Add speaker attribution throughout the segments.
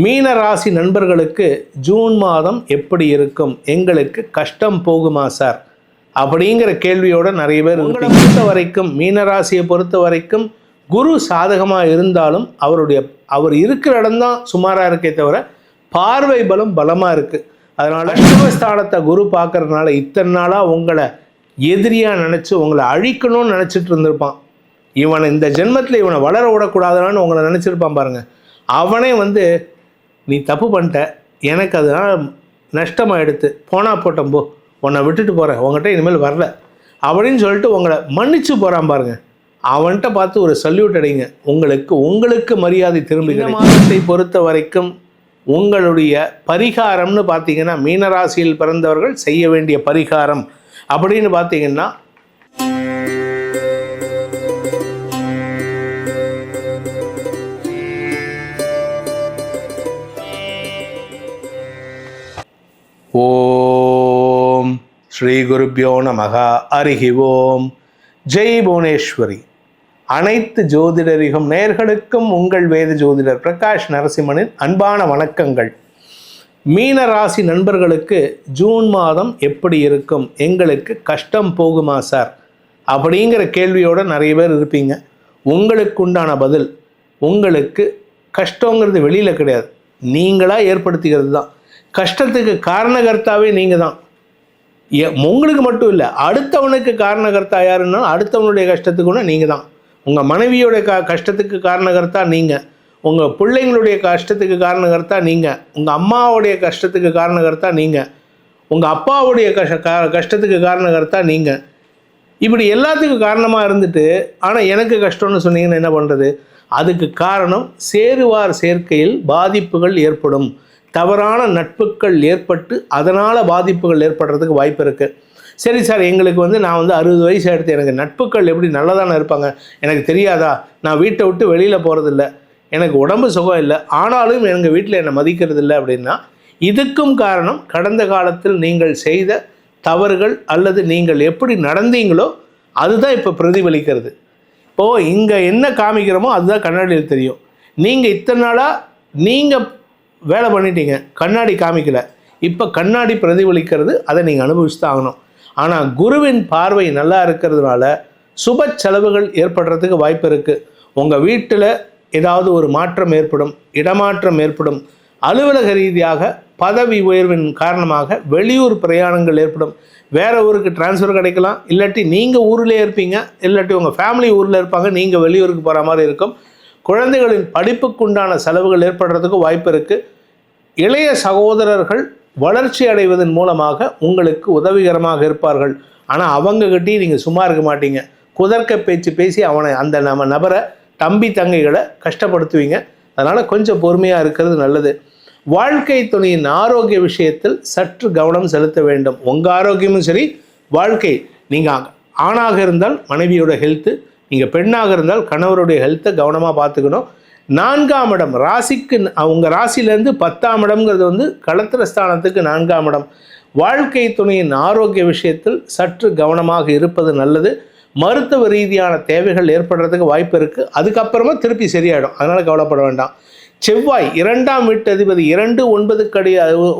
Speaker 1: மீன ராசி நண்பர்களுக்கு ஜூன் மாதம் எப்படி இருக்கும்? எங்களுக்கு கஷ்டம் போகுமா சார்? அப்படிங்கிற கேள்வியோட நிறைய பேர் உங்களை பொறுத்த வரைக்கும் மீனராசியை பொறுத்த வரைக்கும் குரு சாதகமாக இருந்தாலும் அவருடைய அவர் இருக்கிற இடம்தான் சுமாராக இருக்கே தவிர பார்வை பலம் பலமாக இருக்குது அதனால் அஷ்டமஸ்தானத்தை குரு பார்க்கறதுனால இத்தனை நாளாக உங்களை எதிரியாக நினச்சி உங்களை அழிக்கணும்னு நினச்சிட்டு இருந்திருப்பான். இவனை இந்த ஜென்மத்தில் இவனை வளர விடக்கூடாதுன்னு உங்களை நினச்சிருப்பான் பாருங்க. அவனே வந்து நீ தப்பு பண்ணிட்ட எனக்கு அதனால் நஷ்டமாக எடுத்து போனா போட்டோம் போ. உன்னை விட்டுட்டு போகிறேன் உங்ககிட்ட இனிமேல் வரல. அப்படின்னு சொல்லிட்டு உங்களை மன்னிச்சு போகிறான் பாருங்க. அவன்கிட்ட பார்த்து ஒரு சல்யூட் அடைங்க. உங்களுக்கு உங்களுக்கு மரியாதை திரும்பி மாதத்தை பொறுத்த வரைக்கும் உங்களுடைய பரிகாரம்னு பார்த்தீங்கன்னா மீனராசியில் பிறந்தவர்கள் செய்ய வேண்டிய பரிகாரம் அப்படின்னு பார்த்தீங்கன்னா ஓம் ஸ்ரீ குருப்பியோ நமகா அருகி ஓம் ஜெய் புவனேஸ்வரி. அனைத்து ஜோதிடரிகும் நேர்களுக்கும் உங்கள் வேத ஜோதிடர் பிரகாஷ் நரசிம்மனின் அன்பான வணக்கங்கள். மீன ராசி நண்பர்களுக்கு ஜூன் மாதம் எப்படி இருக்கும்? எங்களுக்கு கஷ்டம் போகுமா சார்? அப்படிங்கிற கேள்வியோடு நிறைய பேர் இருப்பீங்க. உங்களுக்கு உண்டான பதில் உங்களுக்கு கஷ்டங்கிறது வெளியில் கிடையாது. நீங்களாக ஏற்படுத்திக்கிறது தான் கஷ்டத்துக்கு காரணகர்த்தாவே நீங்கள் தான் உங்களுக்கு மட்டும் இல்லை அடுத்தவனுக்கு காரணகர்த்தா யாருன்னா அடுத்தவனுடைய கஷ்டத்துக்கு கூட நீங்கள் தான் உங்கள் மனைவியோட க கஷ்டத்துக்கு காரணகர்த்தா நீங்கள் உங்கள் பிள்ளைங்களுடைய கஷ்டத்துக்கு காரணகர்த்தா நீங்கள் உங்கள் அம்மாவுடைய கஷ்டத்துக்கு காரணகர்த்தா நீங்கள் உங்கள் அப்பாவுடைய கஷ்ட கா- கஷ்டத்துக்கு காரணகர்த்தா நீங்கள் இப்படி எல்லாத்துக்கும் காரணமாக இருந்துட்டு ஆனால் எனக்கு கஷ்டம்னு சொன்னீங்கன்னா என்ன பண்ணுறது அதுக்கு காரணம் சேருவார் சேர்க்கையில் பாதிப்புகள் ஏற்படும். தவறான நட்புகள் ஏற்பட்டு அதனால் பாதிப்புகள் ஏற்படுறதுக்கு வாய்ப்பு இருக்குது சரி சார் எங்களுக்கு வந்து நான் வந்து அறுபது வயசு எடுத்து எனக்கு நட்புகள் எப்படி நல்லதானே இருப்பாங்க? எனக்கு தெரியாதா? நான் வீட்டை விட்டு வெளியில் போகிறதில்ல எனக்கு உடம்பு சுகம் இல்லை. ஆனாலும் எங்கள் வீட்டில் என்னை மதிக்கிறது இல்லை அப்படின்னா இதுக்கும் காரணம் கடந்த காலத்தில் நீங்கள் செய்த தவறுகள் அல்லது நீங்கள் எப்படி நடந்தீங்களோ அதுதான் இப்போ பிரதிபலிக்கிறது. இப்போது இங்கே என்ன காமிக்கிறோமோ அதுதான் கண்ணாடியில் தெரியும். நீங்கள் இத்தனை நாளாக நீங்கள் வேலை பண்ணிட்டீங்க. கண்ணாடி காமிக்கல. இப்போ கண்ணாடி பிரதிபலிக்கிறது அதை நீங்கள் அனுபவிச்சு தான் ஆகணும். ஆனால் குருவின் பார்வை நல்லா இருக்கிறதுனால சுப செலவுகள் ஏற்படுறதுக்கு வாய்ப்பு இருக்குது உங்கள் வீட்டில் ஏதாவது ஒரு மாற்றம் ஏற்படும் இடமாற்றம் ஏற்படும். அலுவலக ரீதியாக பதவி உயர்வின் காரணமாக வெளியூர் பிரயாணங்கள் ஏற்படும். வேறு ஊருக்கு டிரான்ஸ்ஃபர் கிடைக்கலாம். இல்லாட்டி நீங்கள் ஊரிலே இருப்பீங்க. இல்லாட்டி உங்கள் ஃபேமிலி ஊரில் இருப்பாங்க. நீங்கள் வெளியூருக்கு போகிற மாதிரி இருக்கும். குழந்தைகளின் படிப்புக்குண்டான செலவுகள் ஏற்படுறதுக்கு வாய்ப்பு இருக்குது இளைய சகோதரர்கள் வளர்ச்சி அடைவதன் மூலமாக உங்களுக்கு உதவிகரமாக இருப்பார்கள். ஆனால் அவங்கக்கிட்டையும் நீங்கள் சும்மா இருக்க மாட்டீங்க. குதர்க்க பேச்சு பேசி அவனை அந்த நம்ம நபரை தம்பி தங்கைகளை கஷ்டப்படுத்துவீங்க. அதனால் கொஞ்சம் பொறுமையாக இருக்கிறது நல்லது. வாழ்க்கை துணையின் ஆரோக்கிய விஷயத்தில் சற்று கவனம் செலுத்த வேண்டும். உங்கள் ஆரோக்கியமும் சரி வாழ்க்கை. நீங்கள் ஆணாக இருந்தால் மனைவியோட ஹெல்த்து நீங்கள் பெண்ணாக இருந்தால் கணவருடைய ஹெல்த்தை கவனமாக பார்த்துக்கணும். நான்காம் இடம். ராசிக்கு அவங்க ராசியிலேருந்து பத்தாம் இடம்ங்கிறது வந்து களத்திர ஸ்தானத்துக்கு நான்காம் இடம். வாழ்க்கை துணையின் ஆரோக்கிய விஷயத்தில் சற்று கவனமாக இருப்பது நல்லது. மருத்துவ ரீதியான தேவைகள் ஏற்படுறதுக்கு வாய்ப்பு இருக்குது அதுக்கப்புறமா திருப்பி சரியாயிடும். அதனால் கவலைப்பட வேண்டாம். செவ்வாய் இரண்டாம் வீட்டு அதிபதி இரண்டு ஒன்பதுக்கு அடி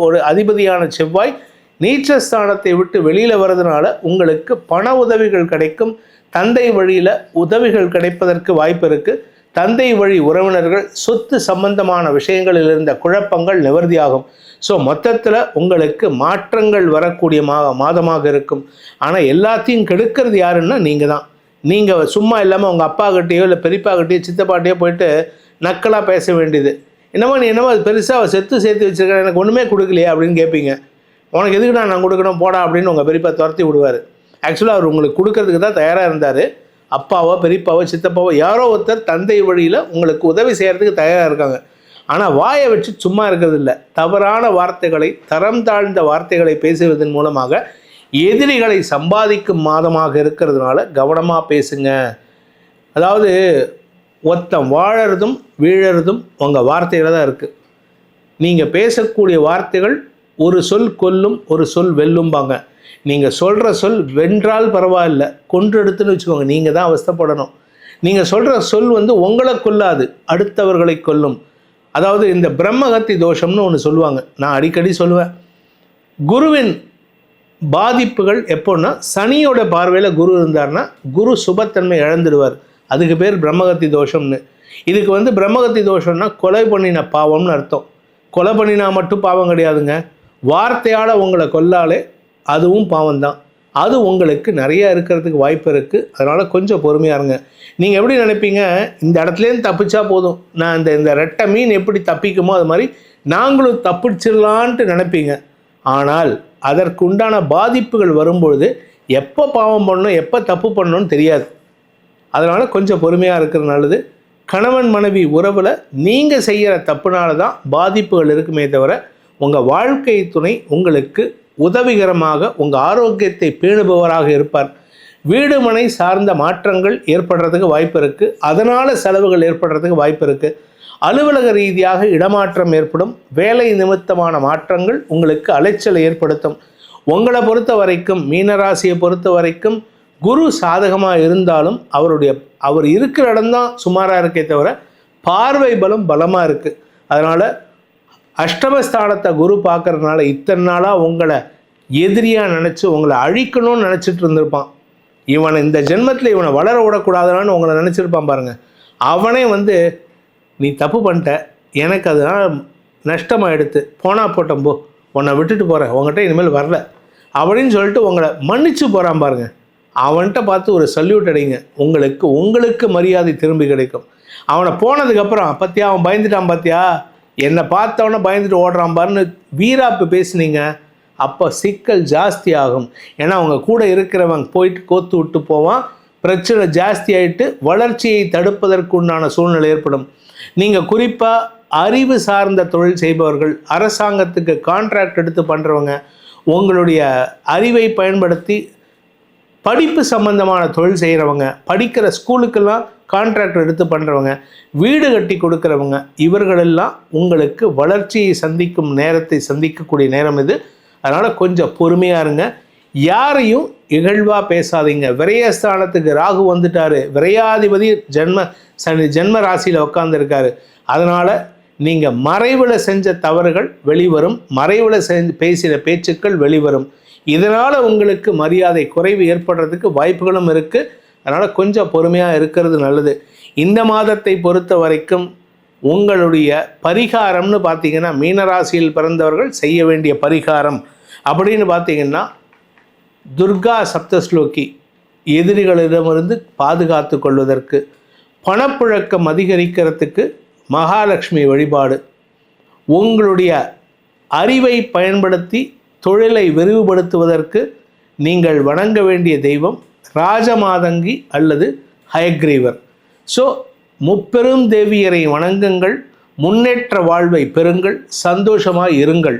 Speaker 1: ஒரு அதிபதியான செவ்வாய் நீச்சஸ்தானத்தை விட்டு வெளியில் வர்றதுனால உங்களுக்கு பண உதவிகள் கிடைக்கும். தந்தை வழியில் உதவிகள் கிடைப்பதற்கு வாய்ப்பு இருக்குது தந்தை வழி உறவினர்கள் சொத்து சம்பந்தமான விஷயங்களில் இருந்த குழப்பங்கள் நிவர்த்தியாகும். ஸோ மொத்தத்தில் உங்களுக்கு மாற்றங்கள் வரக்கூடிய மா மாதமாக இருக்கும். ஆனால் எல்லாத்தையும் கெடுக்கிறது யாருன்னா நீங்கள் தான். நீங்கள் சும்மா இல்லாமல் உங்கள் அப்பாக்கிட்டேயோ இல்லை பெரியப்பாக்கிட்டேயோ சித்தப்பாட்டையோ போயிட்டு நக்கலாக பேச வேண்டியது. என்னமோ நீ என்னமோ அது பெருசாக செத்து சேர்த்து வச்சிருக்க எனக்கு ஒன்றுமே கொடுக்கலையே அப்படின்னு கேட்பீங்க உனக்கு எதுக்குடா நான் கொடுக்கணும்? போடா அப்படின்னு உங்கள் பெரியப்பா துரத்தி விடுவார். ஆக்சுவலாக அவர் உங்களுக்கு கொடுக்கறதுக்கு தான் தயாராக இருந்தார். அப்பாவோ பெரியப்பாவோ சித்தப்பாவோ யாரோ ஒருத்தர் தந்தை வழியில் உங்களுக்கு உதவி செய்கிறதுக்கு தயாராக இருக்காங்க. ஆனால் வாயை வச்சு சும்மா இருக்கிறது இல்லை. தவறான வார்த்தைகளை தரம் தாழ்ந்த வார்த்தைகளை பேசுவதன் மூலமாக எதிரிகளை சம்பாதிக்கும் மாதமாக இருக்கிறதுனால கவனமாக பேசுங்க. அதாவது ஒத்தம் வாழறதும் வீழறதும் உங்கள் வார்த்தையில் தான் இருக்குது நீங்கள் பேசக்கூடிய வார்த்தைகள் ஒரு சொல் கொல்லும் ஒரு சொல் வெல்லும்பாங்க. நீங்கள் சொல்கிற சொல் வென்றால் பரவாயில்ல கொன்றெடுத்துன்னு வச்சுக்கோங்க நீங்கள் தான் அவஸ்தைப்படணும். நீங்கள் சொல்கிற சொல் வந்து உங்களை கொல்லாது அடுத்தவர்களை கொல்லும். அதாவது இந்த பிரம்மகத்தி தோஷம்னு ஒன்று சொல்லுவாங்க. நான் அடிக்கடி சொல்லுவேன். குருவின் பாதிப்புகள் எப்போன்னா சனியோட பார்வையில் குரு இருந்தார்னா குரு சுபத்தன்மை இழந்துடுவார். அதுக்கு பேர் பிரம்மகத்தி தோஷம்னு. இதுக்கு வந்து பிரம்மகத்தி தோஷம்னா கொலை பண்ணின பாவம்னு அர்த்தம். கொலை பண்ணினா மட்டும் பாவம் கிடையாதுங்க. வார்த்தையால் உங்களை கொல்லாலே அதுவும் பாவம்தான். அது உங்களுக்கு நிறைய இருக்கிறதுக்கு வாய்ப்பு இருக்குது அதனால் கொஞ்சம் பொறுமையாக இருங்க. நீங்கள் எப்படி நினைப்பீங்க? இந்த இடத்துலேருந்து தப்பிச்சா போதும். நான் இந்த இந்த ரெட்டை மீன் எப்படி தப்பிக்குமோ அது மாதிரி நாங்களும் தப்பிச்சிடலான்ட்டு நினைப்பீங்க. ஆனால் அதற்குண்டான பாதிப்புகள் வரும்பொழுது எப்போ பாவம் பண்ணணும் எப்போ தப்பு பண்ணணும்னு தெரியாது. அதனால் கொஞ்சம் பொறுமையாக இருக்கிற நல்லது. கணவன் மனைவி உறவில் நீங்கள் செய்கிற தப்புனால தான் பாதிப்புகள் இருக்குமே தவிர உங்கள் வாழ்க்கை துணை உங்களுக்கு உதவிகரமாக உங்கள் ஆரோக்கியத்தை பேணுபவராக இருப்பார். வீடு மனை சார்ந்த மாற்றங்கள் ஏற்படுறதுக்கு வாய்ப்பு இருக்குது அதனால் செலவுகள் ஏற்படுறதுக்கு வாய்ப்பு இருக்குது அலுவலக ரீதியாக இடமாற்றம் ஏற்படும். வேலை நிமித்தமான மாற்றங்கள் உங்களுக்கு அலைச்சலை ஏற்படுத்தும். உங்களை பொறுத்த வரைக்கும் மீனராசியை பொறுத்த வரைக்கும் குரு சாதகமாக இருந்தாலும் அவருடைய அவர் இருக்கிற இடம்தான் சுமாராக இருக்கே தவிர பார்வை பலம் பலமாக இருக்குது அதனால் அஷ்டமஸ்தானத்தை குரு பார்க்குறதுனால இத்தனை நாளாக உங்களை எதிரியாக நினச்சி உங்களை அழிக்கணும்னு நினச்சிட்டு இருந்திருப்பான். இவனை இந்த ஜென்மத்தில் இவனை வளர விடக்கூடாதுன்னு உங்களை நினச்சிருப்பான் பாருங்கள் அவனே வந்து நீ தப்பு பண்ணிட்ட. எனக்கு அதனால் நஷ்டமாக எடுத்து போனால் போட்டோம் போ. உன்னை விட்டுட்டு போகிறேன் உங்கள்கிட்ட இனிமேல் வரல. அப்படின்னு சொல்லிட்டு உங்களை மன்னிச்சு போகிறான் பாருங்க. அவன்கிட்ட பார்த்து ஒரு சல்யூட் அடிங்க. உங்களுக்கு உங்களுக்கு மரியாதை திரும்பி கிடைக்கும். அவனை போனதுக்கப்புறம் பத்தியா அவன் பயந்துட்டான் பார்த்தியா என்னை பார்த்தவொன்னே பயந்துட்டு ஓடுறான் பாருன்னு வீராப்பு பேசுனீங்க அப்போ சிக்கல் ஜாஸ்தி ஆகும் ஏன்னா அவங்க கூட இருக்கிறவங்க போயிட்டு கோத்து விட்டு போவான். பிரச்சனை ஜாஸ்தி ஆகிட்டு வளர்ச்சியை தடுப்பதற்கு உண்டான சூழ்நிலை ஏற்படும். நீங்கள் குறிப்பாக அறிவு சார்ந்த தொழில் செய்பவர்கள் அரசாங்கத்துக்கு கான்ட்ராக்ட் எடுத்து பண்ணுறவங்க உங்களுடைய அறிவை பயன்படுத்தி படிப்பு சம்பந்தமான தொழில் செய்கிறவங்க படிக்கிற ஸ்கூலுக்கெல்லாம் கான்ட்ராக்டர் எடுத்து பண்ணுறவங்க வீடு கட்டி கொடுக்குறவங்க இவர்களெல்லாம் உங்களுக்கு வளர்ச்சியை சந்திக்கும் நேரத்தை சந்திக்கக்கூடிய நேரம் இது. அதனால் கொஞ்சம் பொறுமையாக இருங்க. யாரையும் இகழ்வாக பேசாதீங்க. விரயஸ்தானத்துக்கு ராகு வந்துட்டாரு. விரையாதிபதி ஜென்ம சனி ஜென்ம ராசியில் உட்காந்துருக்காரு அதனால் நீங்கள் மறைவில் செஞ்ச தவறுகள் வெளிவரும். மறைவில் செஞ்சு பேசின பேச்சுக்கள் வெளிவரும். இதனால் உங்களுக்கு மரியாதை குறைவு ஏற்படுறதுக்கு வாய்ப்புகளும் இருக்குது அதனால் கொஞ்சம் பொறுமையாக இருக்கிறது நல்லது. இந்த மாதத்தை பொறுத்த வரைக்கும் உங்களுடைய பரிகாரம்னு பார்த்தீங்கன்னா மீனராசியில் பிறந்தவர்கள் செய்ய வேண்டிய பரிகாரம் அப்படின்னு பார்த்தீங்கன்னா துர்கா சப்தஸ்லோகி எதிரிகளிடமிருந்து பாதுகாத்து கொள்வதற்கு பணப்புழக்கம் அதிகரிக்கிறதுக்கு மகாலட்சுமி வழிபாடு உங்களுடைய அறிவை பயன்படுத்தி தொழிலை விரிவுபடுத்துவதற்கு நீங்கள் வணங்க வேண்டிய தெய்வம் ராஜமாதங்கி அல்லது ஹயக்ரீவர். ஸோ முப்பெரும் தேவியரை வணங்குங்கள் முன்னேற்ற வாழ்வை பெறுங்கள் சந்தோஷமாக இருங்கள்.